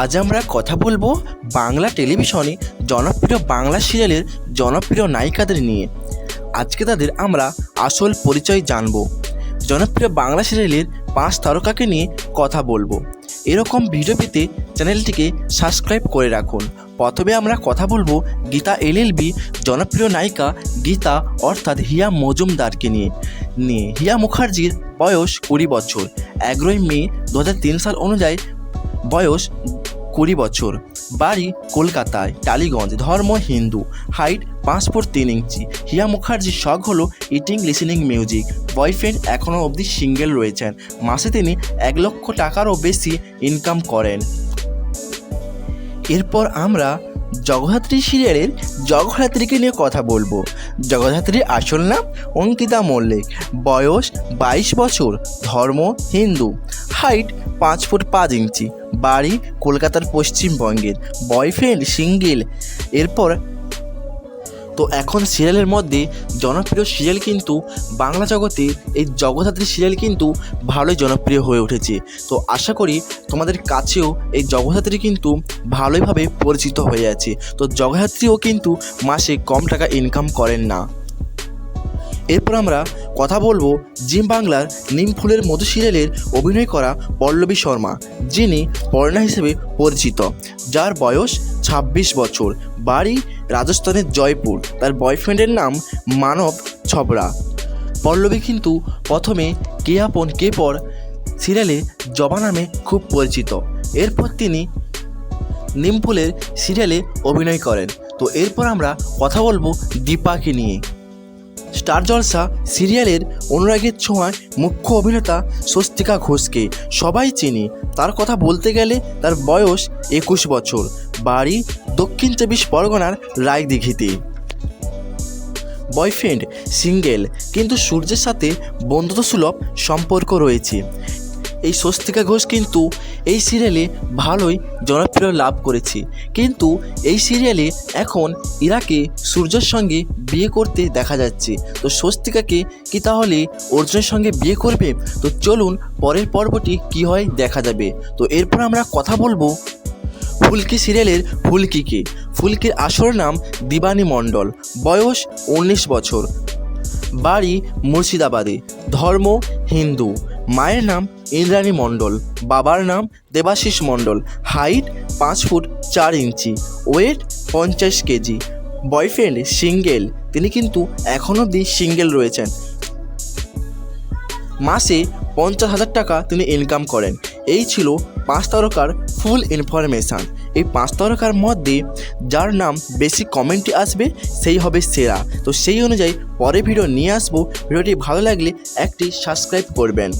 আজ আমরা কথা বলব বাংলা টেলিভিশনে জনপ্রিয় বাংলা সিরিয়ালের জনপ্রিয় নায়িকাদের নিয়ে। আজকে তাদের আমরা আসল পরিচয় জানব। জনপ্রিয় বাংলা সিরিয়ালের পাঁচ তারকাকে নিয়ে কথা বলব। এরকম ভিডিও পেতে চ্যানেলটিকে সাবস্ক্রাইব করে রাখুন। প্রথমে আমরা কথা বলব গীতা এলএলবি জনপ্রিয় নায়িকা গীতা, অর্থাৎ হিয়া মজুমদারকে নিয়ে। নিয়ে হিয়া মুখার্জির বয়স কুড়ি বছর। এগারোই মে দু হাজার তিন সাল অনুযায়ী বয়স কুড়ি বছর। বাড়ি কলকাতায়, টালিগঞ্জ, ধর্ম, হিন্দু। হাইট পাঁচ ফুট তিন ইঞ্চি। হিয়া মুখার্জির শখ হলো ইটিং লিসেনিং মিউজিক বয়ফ্রেন্ড এখনও অবধি সিঙ্গেল রয়েছেন। মাসে তিনি এক লক্ষ টাকারও বেশি ইনকাম করেন। এরপর আমরা জগদ্ধাত্রী সিরিয়ালের জগদ্ধাত্রীকে নিয়ে কথা বলব। জগদ্ধাত্রীর আসল নাম অঙ্কিতা মল্লিক। বয়স বাইশ বছর। ধর্ম, হিন্দু। হাইট পাঁচ ফুট পাঁচ ইঞ্চি। বাড়ি কলকাতার পশ্চিমবঙ্গের। Boyfriend single. এরপর তো এখন সিরিয়ালের মধ্যে জনপ্রিয় সিরিয়াল কিন্তু বাংলা জগতে এই জগদ্ধাত্রী সিরিয়াল কিন্তু ভালোই জনপ্রিয় হয়ে উঠেছে। তো আশা করি তোমাদের কাছেও এই জগদ্ধাত্রী কিন্তু ভালোইভাবে পরিচিত হয়ে আছে। তো জগদ্ধাত্রীও কিন্তু মাসে কম টাকা ইনকাম করেন না। এরপর আমরা কথা বলব জিম বাংলার নিম ফুলের মধু সিরিয়ালের অভিনয় করা পল্লবী শর্মা, যিনি পর্ণা হিসেবে পরিচিত, যার বয়স ২৬ বছর। বাড়ি রাজস্থানের জয়পুর। তার বয়ফ্রেন্ডের নাম মানব ছবরা। পল্লবী কিন্তু প্রথমে কে আপন কে পর সিরিয়ালে জবা নামে খুব পরিচিত। এরপর তিনি নিমফুলের সিরিয়ালে অভিনয় করেন। তো এরপর আমরা কথা বলব দীপাকে নিয়ে। স্টার জলসা সিরিয়ালের অনুরাগের ছোঁয়ায় মুখ্য অভিনেতা স্বস্তিকা ঘোষকে সবাই চিনি। তার কথা বলতে গেলে তার বয়স একুশ বছর। বাড়ি দক্ষিণ চব্বিশ পরগনার রায়দিঘিতে। বয়ফ্রেন্ড, সিঙ্গেল, কিন্তু সূর্যের সাথে বন্ধুত্বসুলভ সম্পর্ক রয়েছে। এই স্বস্তিকা ঘোষ কিন্তু এই সিরিয়ালে ভালোই জনপ্রিয় লাভ করেছে। কিন্তু এই সিরিয়ালে এখন ইরাকে সূর্যের সঙ্গে বিয়ে করতে দেখা যাচ্ছে। তো স্বস্তিকাকে কি তাহলে অর্জুনের সঙ্গে বিয়ে করবে? তো চলুন পরের পর্বটি কি হয় দেখা যাবে। তো এরপর আমরা কথা বলব ফুলকি সিরিয়ালের ফুলকিকে। ফুলকির আসল নাম দিবানী মণ্ডল। বয়স উনিশ বছর। বাড়ি মুর্শিদাবাদে। ধর্ম হিন্দু। মায়ের নাম ইন্দ্রাণী মণ্ডল, বাবার নাম দেবাশিস মণ্ডল, হাইট পাঁচ ফুট চার ইঞ্চি, ওয়েট পঞ্চাশ কেজি, বয়ফ্রেন্ড সিঙ্গেল, তিনি কিন্তু এখন অবধি সিঙ্গেল রয়েছেন। মাসে পঞ্চাশ হাজার টাকা তিনি ইনকাম করেন। এই ছিল পাঁচ তারকার ফুল ইনফরমেশান এই পাঁচ তারকার মধ্যে যার নাম বেশি কমেন্টে আসবে, সেই হবে সেরা। তো সেই অনুযায়ী পরে ভিডিও নিয়ে আসব। ভিডিওটি ভালো লাগলে একটি সাবস্ক্রাইব করবেন।